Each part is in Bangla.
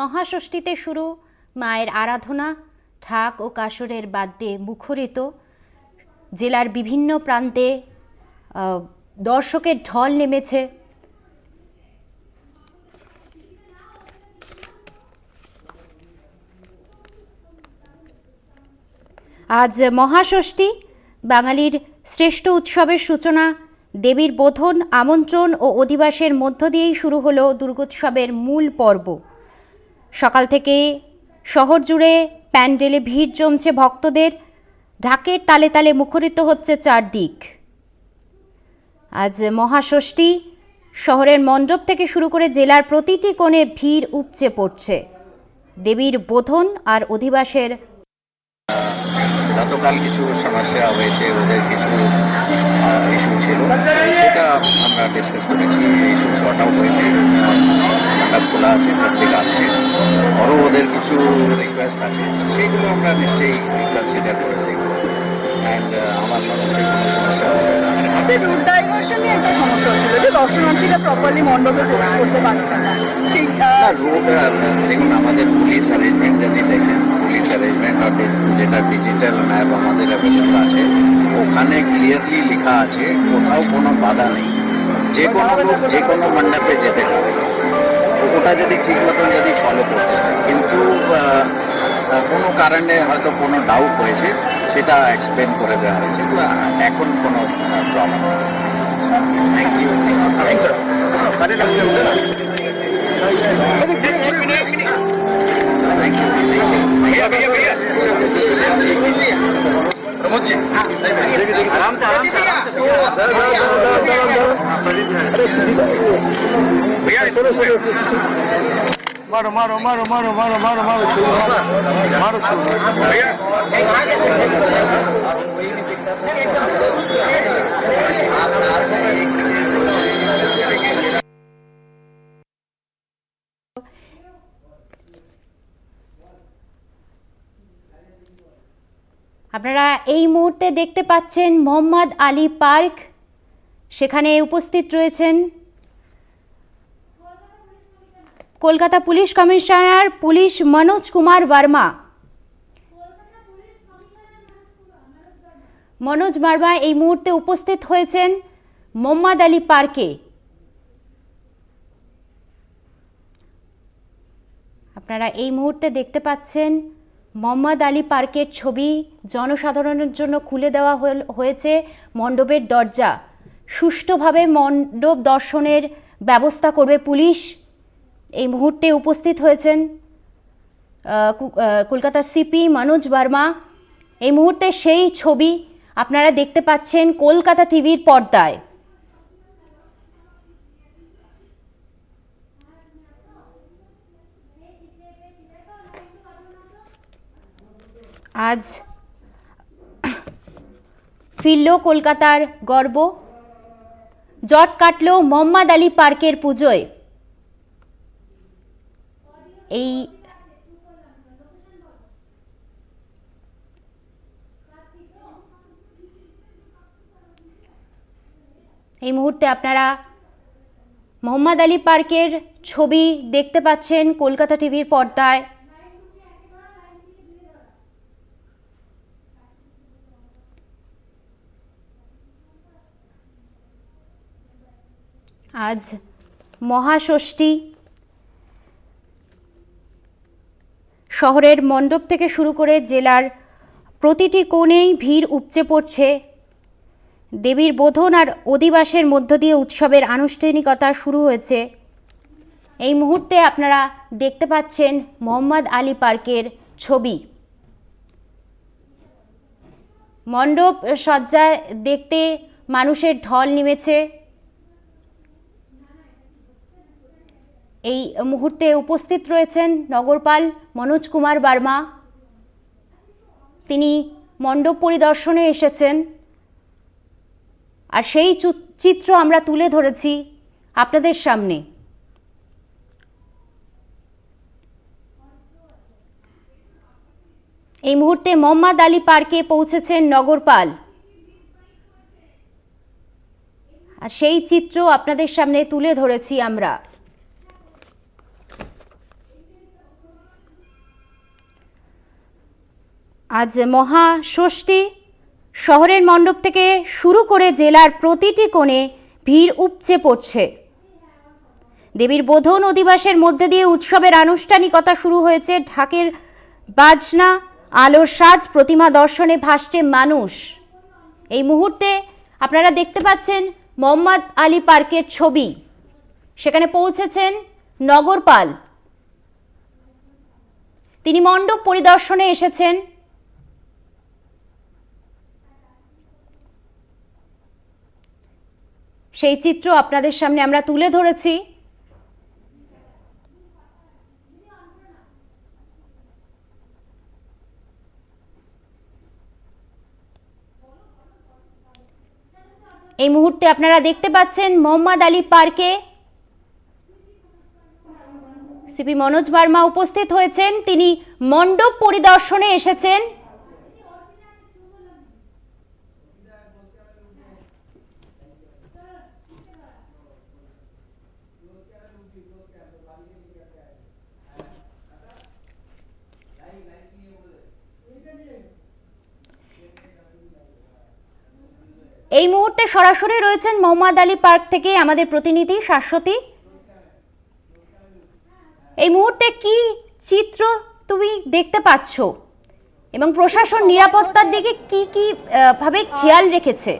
মহাষষ্ঠীতে শুরু, মায়ের আরাধনা, ঢাক ও কাসরের বাদ্যে মুখরিত। জেলার বিভিন্ন প্রান্তে দর্শকের ঢল নেমেছে। আজ মহাষষ্ঠী, বাঙালির শ্রেষ্ঠ উৎসবের সূচনা, দেবীর বোধন, আমন্ত্রণ ও অধিবাসের মধ্য দিয়েই শুরু হলো দুর্গোৎসবের মূল পর্ব। সকাল থেকে শহর জুড়ে প্যান্ডেলে ভিড় জমছে ভক্তদের। ঢাকের তালে তালে মুখরিত হচ্ছে চারদিক। আজ মহাষষ্ঠী। শহরের মণ্ডপ থেকে শুরু করে জেলার প্রতিটি কোণে ভিড় উপচে পড়ছে। দেবীর বোধন আর অধিবাসের গতকাল কিছু সমস্যা হয়েছে, ওদের কিছু ইস্যু ছিল। সেটা আমরা ডিসকাস করেছি ইস্যু আউট হয়েছে। মণ্ডপ খোলা আছে প্রত্যেক আসছে। আরও ওদের কিছু রিকোয়েস্ট আছে সেইগুলো আমরা নিশ্চয়ই কনসিডার করে দেখব। অ্যান্ড আমার মনে হয় কোনো সমস্যা হবে না। যে রুট ডাইভার্সন নিয়ে একটা সমস্যা হচ্ছিল যে দর্শনার্থীরা প্রপারলি মণ্ডপে প্রবেশ করতে পারছে না সেই দেখুন আমাদের পুলিশ অ্যারেঞ্জমেন্ট যদি দেখেন পুলিশ অ্যারেঞ্জমেন্ট যেটা ডিজিটাল ম্যাপ আমাদের অ্যাভেলেবল আছে ওখানে ক্লিয়ারলি লেখা আছে কোথাও কোনো বাধা নেই। যে কোনো লোক যে কোনো মণ্ডপে যেতে পারে। ওটা যদি ঠিক মতন যদি ফলো করতে হয়। কিন্তু কোনো কারণে হয়তো কোনো ডাউট হয়েছে সেটা এক্সপ্লেন করে দেওয়া হয়েছে। এখন কোনো problem thank you thank you Maro. Maro, maro, maro, maro, maro, maro, maro, maro, maro, আপনারা এই মুহূর্তে দেখতে পাচ্ছেন মোহাম্মদ আলী পার্ক সেখানে উপস্থিত রয়েছেন Kolkata police commissioner police Manoj Kumar Verma Manoj Barma এই মুহূর্তে উপস্থিত হয়েছেন মোহাম্মদ আলী পার্কে। আপনারা এই মুহূর্তে দেখতে পাচ্ছেন মোহাম্মদ আলী পার্কের ছবি জনসাধারণের জন্য খুলে দেওয়া হয়েছে মণ্ডপের দরজা। সুষ্ঠুভাবে মণ্ডপ দর্শনের ব্যবস্থা করবে পুলিশ। এই মুহূর্তে উপস্থিত হয়েছেন কলকাতার সিপি মনোজ বার্মা। এই মুহূর্তে সেই ছবি আপনারা দেখতে পাচ্ছেন কলকাতা টিভির পর্দায়। আজ ফিরল কলকাতার গর্ব। জট কাটল মোহাম্মদ আলী পার্কের পুজোয়। এই এই মুহূর্তে আপনারা মোহাম্মদ আলী পার্কের ছবি দেখতে পাচ্ছেন কলকাতা টিভির পর্দায়। আজ মহাষষ্ঠী। শহরের মণ্ডপ থেকে শুরু করে জেলার প্রতিটি কোণেই ভিড় উপচে পড়ছে। দেবীর বোধন আর অধিবাসের মধ্য দিয়ে উৎসবের আনুষ্ঠানিকতা শুরু হয়েছে। এই মুহূর্তে আপনারা দেখতে পাচ্ছেন মোহাম্মদ আলী পার্কের ছবি। মণ্ডপ সজ্জায় দেখতে মানুষের ঢল নেমেছে। এই মুহূর্তে উপস্থিত রয়েছেন নগরপাল মনোজ কুমার বার্মা। তিনি মণ্ডপ পরিদর্শনে এসেছেন। আর সেই চিত্র আমরা তুলে ধরেছি আপনাদের সামনে। এই মুহূর্তে মোহাম্মদ আলী পার্কে পৌঁছেছেন নগরপাল। আর সেই চিত্র আপনাদের সামনে তুলে ধরেছি আমরা। আজ মহা ষষ্ঠী। শহরের মণ্ডপ থেকে শুরু করে জেলার প্রতিটি কোণে ভিড় উপচে পড়ছে। দেবীর বোধন অধিবাসের মধ্যে দিয়ে উৎসবের আনুষ্ঠানিকতা শুরু হয়েছে ঢাকের বাজনা, আলোর সাজ, প্রতিমা দর্শনে ভাসছে মানুষ। এই মুহূর্তে আপনারা দেখতে পাচ্ছেন মোহাম্মদ আলী পার্কের ছবি। সেখানে পৌঁছেছেন নগরপাল। তিনি মণ্ডপ পরিদর্শনে এসেছেন। সেই চিত্র আপনাদের সামনে আমরা তুলে ধরেছি। এই মুহূর্তে আপনারা দেখতে পাচ্ছেন মোহাম্মদ আলী পার্কে সিপি মনোজ বার্মা উপস্থিত হয়েছেন। তিনি মণ্ডপ পরিদর্শনে এসেছেন। এই মুহূর্তে সরাসরি রয়েছেন মোহাম্মদ আলী পার্ক থেকে আমাদের প্রতিনিধি শাশ্বতী। এই মুহূর্তে কি চিত্র তুমি দেখতে পাচ্ছ? এবং প্রশাসন নিরাপত্তার দিকে কি কি ভাবে খেয়াল রেখেছে?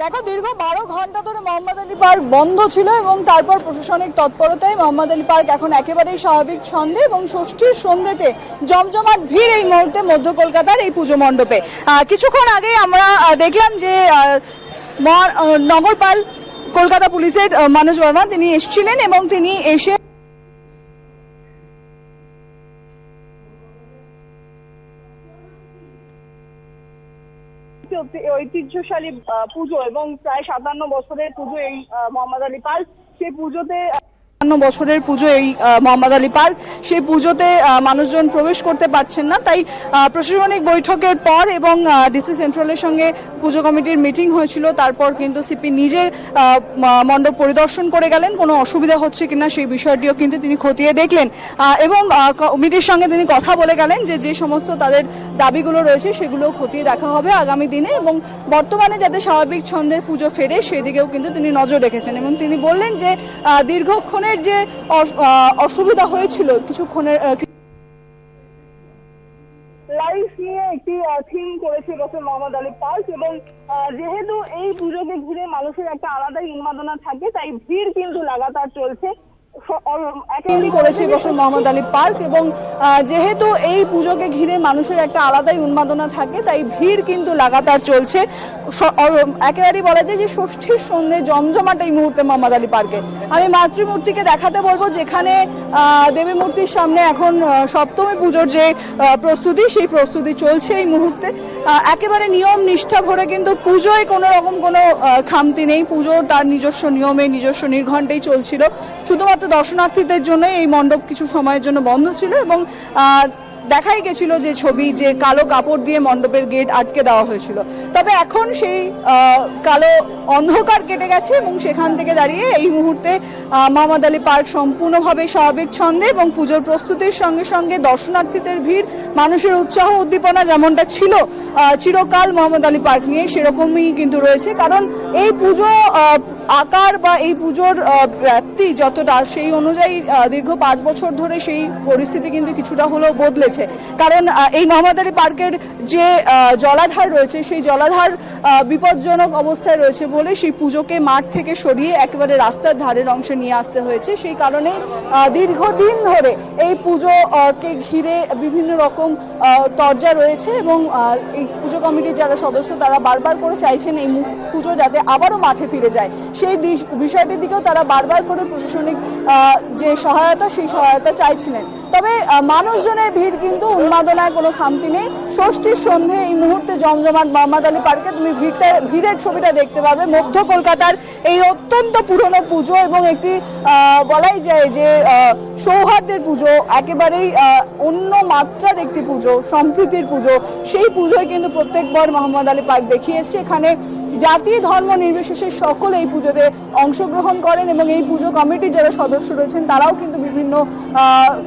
দেখো, দীর্ঘ বারো ঘণ্টা ধরে মোহাম্মদ আলী পার্ক বন্ধ ছিল এবং তারপর প্রশাসনিক তৎপরতায় মোহাম্মদ আলী পার্ক এখন একেবারেই স্বাভাবিক ছন্দে এবং ষষ্ঠীর সন্ধ্যেতে জমজমাট ভিড় এই মুহূর্তে মধ্য কলকাতার এই পুজো মণ্ডপে। কিছুক্ষণ আগে আমরা দেখলাম যে নগরপাল কলকাতা পুলিশের মানুষ বর্মা, তিনি এসেছিলেন এবং তিনি এসে ঐতিহ্যশালী আহ, পুজো এবং প্রায় সাতান্ন বছরের পুজো এই মোহাম্মদ আলী পার্ক সেই পুজোতে সাতান্ন বছরের পুজো এই মোহাম্মদ আলী পার্ক সেই পুজোতে মানুষজন প্রবেশ করতে পারছেন না। তাই প্রশাসনিক বৈঠকের পর এবং ডিসি সেন্ট্রালের সঙ্গে পুজো কমিটির মিটিং হয়েছিল, তারপর কিন্তু সিপি নিজে মণ্ডপ পরিদর্শন করে গেলেন, কোনো অসুবিধা হচ্ছে কিনা সেই বিষয়টিও কিন্তু তিনি খতিয়ে দেখলেন। এবং কমিটির সঙ্গে তিনি কথা বলে গেলেন যে যে সমস্ত তাদের দাবিগুলো রয়েছে সেগুলো খতিয়ে দেখা হবে আগামী দিনে এবং বর্তমানে যাতে স্বাভাবিক ছন্দে পুজো ফেরে সেদিকেও কিন্তু তিনি নজর রেখেছেন এবং তিনি বললেন যে দীর্ঘক্ষণের যে অস- অসুবিধা হয়েছিল কিছুক্ষণের লাইফ নিয়ে একটি থিম করেছে বছর মোহাম্মদ আলী পার্ক এবং যেহেতু এই পুজোকে ঘিরে মানুষের একটা আলাদাই উন্মাদনা থাকে, তাই ভিড় কিন্তু লাগাতার চলছে। একেবারেই করেছে বছর মোহাম্মদ আলী পার্ক এবং যেহেতু এই পুজোকে ঘিরে মানুষের একটা আলাদাই উন্মাদনা থাকে, তাই ভিড় কিন্তু লাগাতার চলছে। একেবারেই বলা যায় যে ষষ্ঠীর সন্ধ্যে জমজমাট এই মুহূর্তে মোহাম্মদ আলী পার্কে। আমি মাতৃমূর্তিকে দেখাতে বলব, যেখানে দেবী মূর্তির সামনে এখন সপ্তমী পুজোর যে প্রস্তুতি, সেই প্রস্তুতি চলছে এই মুহূর্তে। একেবারে নিয়ম নিষ্ঠা ভরে কিন্তু পুজোয় কোনো রকম কোনো খামতি নেই। পুজো তার নিজস্ব নিয়মে, নিজস্ব নির্ঘণ্টেই চলছিল। শুধুমাত্র দর্শনার্থীদের জন্য এই মণ্ডপ কিছু সময়ের জন্য বন্ধ ছিল এবং দেখাই গেছিল যে ছবি যে কালো কাপড় দিয়ে মণ্ডপের গেট আটকে দেওয়া হয়েছিল। তবে এখন সেই কালো অন্ধকার কেটে গেছে এবং সেখান থেকে দাঁড়িয়ে এই মুহূর্তে মোহাম্মদ আলী পার্ক সম্পূর্ণভাবে স্বাভাবিক ছন্দে এবং পুজোর প্রস্তুতির সঙ্গে সঙ্গে দর্শনার্থীদের ভিড়, মানুষের উৎসাহ উদ্দীপনা যেমনটা ছিল চিরকাল মোহাম্মদ আলী পার্ক নিয়ে সেরকমই কিন্তু রয়েছে। কারণ এই পুজো আকার বা এই পুজোর ব্যাপ্তি যতটা, সেই অনুযায়ী দীর্ঘ পাঁচ বছর ধরে সেই পরিস্থিতি কিন্তু কিছুটা হলেও বদলেছে। কারণ এই মোহাম্মদ আলী পার্কের যে জলাধার রয়েছে, সেই জলাধার বিপজ্জনক অবস্থায় রয়েছে বলে সেই পুজোকে মাঠ থেকে সরিয়ে একেবারে রাস্তার ধারের অংশে নিয়ে আসতে হয়েছে। সেই কারণে দীর্ঘদিন ধরে এই পুজোকে ঘিরে বিভিন্ন রকম তরজা রয়েছে এবং এই পুজো কমিটির যারা সদস্য, তারা বারবার করে চাইছেন এই পুজো যাতে আবারও মাঠে ফিরে যায়। সেই বিষয়টির দিকেও তারা বারবার করে প্রশাসনিক যে সহায়তা, সেই সহায়তা চাইছিলেন। তবে মানুষজনের ভিড় কিন্তু উন্মাদনায় কোনো খামতি নেই। ষষ্ঠীর সন্ধে এই মুহূর্তে জমজমাট মোহাম্মদ আলী পার্কে তুমি ভিড়টা, ভিড়ের ছবিটা দেখতে পারবে মধ্য কলকাতার এই অত্যন্ত পুরনো পুজো এবং একটি বলাই যায় যে সৌহার্দ্যের পুজো, একেবারেই অন্য মাত্রার একটি পুজো, সম্প্রীতির পুজো, সেই পুজোয় কিন্তু প্রত্যেকবার মোহাম্মদ আলী পার্ক দেখিয়ে এসছে। এখানে জাতি, ধর্ম নির্বিশেষে সকলে এই পুজোতে অংশগ্রহণ করেন এবং এই পুজো কমিটির যারা সদস্য রয়েছেন, তারাও কিন্তু বিভিন্ন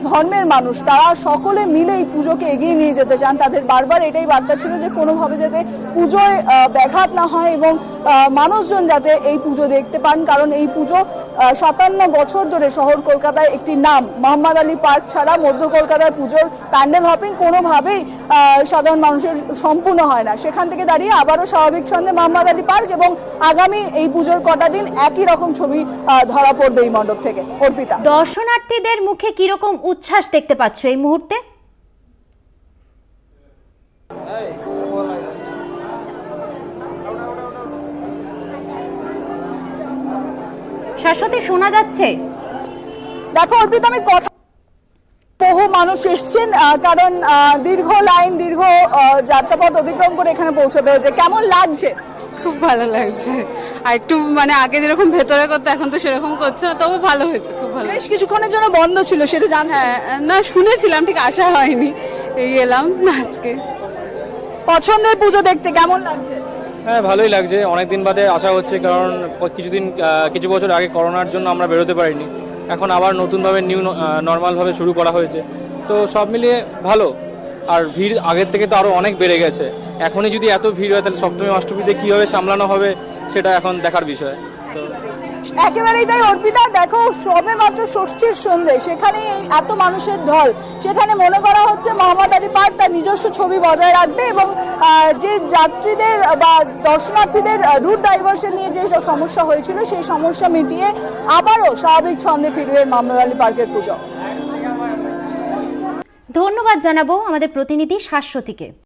ধর্মের মানুষ। তারা সকলে মিলে এই পুজোকে এগিয়ে নিয়ে যেতে চান। তাদের বারবার এটাই বার্তা ছিল যে কোনোভাবে যাতে পুজোয় ব্যাঘাত না হয় এবং মানুষজন যাতে এই পুজো দেখতে পান। কারণ এই পুজো সাতান্ন বছর ধরে শহর কলকাতায় একটি নাম, মোহাম্মদ আলী পার্ক ছাড়া মধ্য কলকাতার পুজোর প্যান্ডেল হপিং কোনোভাবেই সাধারণ মানুষের সম্পূর্ণ হয় না। সেখান থেকে দাঁড়িয়ে আবারও স্বাভাবিক ছন্দে মোহাম্মদ আলী পার্ক এবং আগামী এই পুজোর কটা দিন একই রকম ছবি ধরা পড়বে এই মণ্ডপ থেকে। অর্পিতা। দর্শনার্থীদের মুখে কীরকম উচ্ছ্বাস দেখতে পাচ্ছ এই মুহূর্তে? শাশ্বতী শোনা যাচ্ছে? দেখো অর্পিত আমি কথা বহু মানুষ এসছেন কারণ আহ, দীর্ঘ লাইন দীর্ঘ যাত্রাপথ অতিক্রম করে এখানে পৌঁছতে হয়েছে। কেমন লাগছে? খুব ভালো লাগছে। আর একটু মানে আগে যেরকম ভেতরে করতো এখন তো সেরকম করছে না তবু ভালো হয়েছে খুব ভালো বেশ কিছুক্ষণের জন্য বন্ধ ছিল সেটা জান হ্যাঁ না শুনেছিলাম ঠিক আশা হয়নি। এই এলাম আজকে। পছন্দের পুজো দেখতে কেমন লাগছে? হ্যাঁ ভালোই লাগছে। অনেক দিন বাদে আসা হচ্ছে কারণ কিছুদিন কিছু বছর আগে করোনার জন্য আমরা বেরোতে পারিনি। এখন আবার নতুনভাবে নিউ নর্মালভাবে শুরু করা হয়েছে। তো সব মিলিয়ে ভালো। আর ভিড় আগের থেকে তো আরও অনেক বেড়ে গেছে। এখনই যদি এত ভিড় হয়, তাহলে সপ্তমী, অষ্টমীতে কীভাবে সামলানো হবে, সেটা এখন দেখার বিষয়। তো একেবারেই তাই, অর্পিতা, দেখো, সবে মাত্র ষষ্ঠীর সন্ধে সেখানে এত মানুষের ঢল। সেখানে মনে করা হচ্ছে মোহাম্মদ আলী পার্ক তার নিজস্ব ছবি বজায় রাখবে এবং যে যাত্রীদের বা দর্শনার্থীদের রুট ডাইভার্সন নিয়ে যে সমস্যা হয়েছিল, সেই সমস্যা মিটিয়ে আবারও স্বাভাবিক ছন্দে ফিরবে মোহাম্মদ আলী পার্কের পুজো। ধন্যবাদ জানাব আমাদের প্রতিনিধি শাশ্বতীকে।